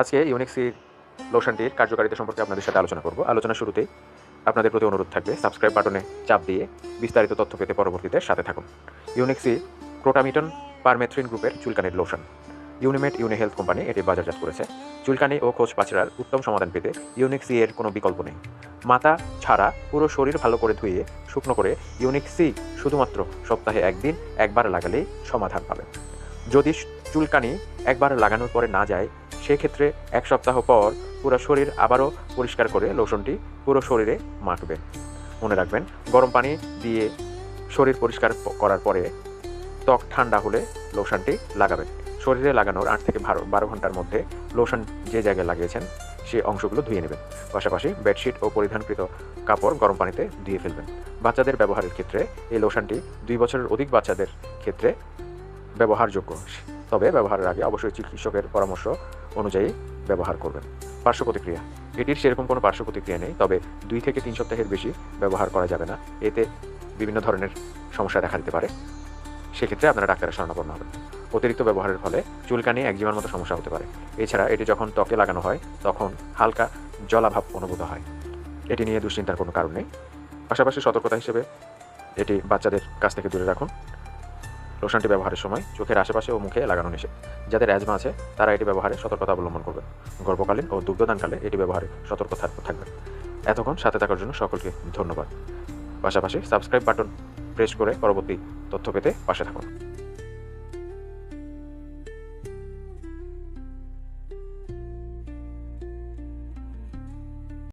আজকে ইউনিক্সি লোশনটির কার্যকারিতা সম্পর্কে আপনাদের সাথে আলোচনা করব। আলোচনা শুরুতেই আপনাদের প্রতি অনুরোধ থাকবে সাবস্ক্রাইব বাটনে চাপ দিয়ে বিস্তারিত তথ্য পেতে পরবর্তীতে সাথে থাকুন। ইউনিক্সি ক্রোটামিটন পারমেথ্রিন গ্রুপের চুলকানির লোশন ইউনিমেট ইউনি হেলথ কোম্পানি এটি বাজারজাত করেছে। চুলকানি ও খোঁজ পাচড়ার উত্তম সমাধান পেতে ইউনিক্সি এর কোনো বিকল্প নেই। মাথা ছাড়া পুরো শরীর ভালো করে ধুয়ে, শুকনো করে ইউনিক্সি শুধুমাত্র সপ্তাহে একদিন, একবার লাগালেই সমাধান পাবেন। যদি চুলকানি একবার লাগানোর পরে না যায় সেক্ষেত্রে এক সপ্তাহ পর পুরো শরীর আবারও পরিষ্কার করে লোশনটি পুরো শরীরে মাখবেন মনে রাখবেন, গরম পানি দিয়ে শরীর পরিষ্কার করার পরে ত্বক ঠান্ডা হলে লোশনটি লাগাবেন। শরীরে লাগানোর আট থেকে বারো বারো ঘণ্টার মধ্যে লোশন যে জায়গায় লাগিয়েছেন, সে অংশগুলো ধুয়ে নেবেন। পাশাপাশি বেডশিট ও পরিধানকৃত কাপড় গরম পানিতে ধুয়ে ফেলবেন। বাচ্চাদের ব্যবহারের ক্ষেত্রে এই লোশনটি দুই বছরের অধিক বাচ্চাদের ক্ষেত্রে ব্যবহারযোগ্য। তবে ব্যবহারের আগে অবশ্যই চিকিৎসকের পরামর্শ অনুযায়ী ব্যবহার করবেন। পার্শ্ব প্রতিক্রিয়া। এটির সেরকম কোনো পার্শ্ব প্রতিক্রিয়া নেই, তবে দুই থেকে তিন সপ্তাহের বেশি ব্যবহার করা যাবে না। এতে বিভিন্ন ধরনের সমস্যা দেখা দিতে পারে। সেক্ষেত্রে আপনারা ডাক্তারের শরণাপন্ন হবেন। অতিরিক্ত ব্যবহারের ফলে চুলকানি একজিমার মতো সমস্যা হতে পারে। এছাড়া এটি যখন ত্বকে লাগানো হয়, তখন হালকা জলাভাব অনুভূত হয়। এটি নিয়ে দুশ্চিন্তার কোনো কারণ নেই। পাশাপাশি সতর্কতা হিসেবে এটি বাচ্চাদের কাছ থেকে দূরে রাখুন। লোশনটি ব্যবহারের সময় চোখের আশেপাশে ও মুখে লাগানো নিষেধ। যাদের অ্যাজমা আছে, তারা এটি ব্যবহারে সতর্কতা অবলম্বন করবেন গর্ভকালীন ও দুগ্ধদানকালে এটি ব্যবহারে সতর্ক থাকবে। এতক্ষণ সাথে থাকার জন্য সকলকে ধন্যবাদ। পাশাপাশি সাবস্ক্রাইব বাটন প্রেস করে পরবর্তী তথ্য পেতে পাশে থাকুন।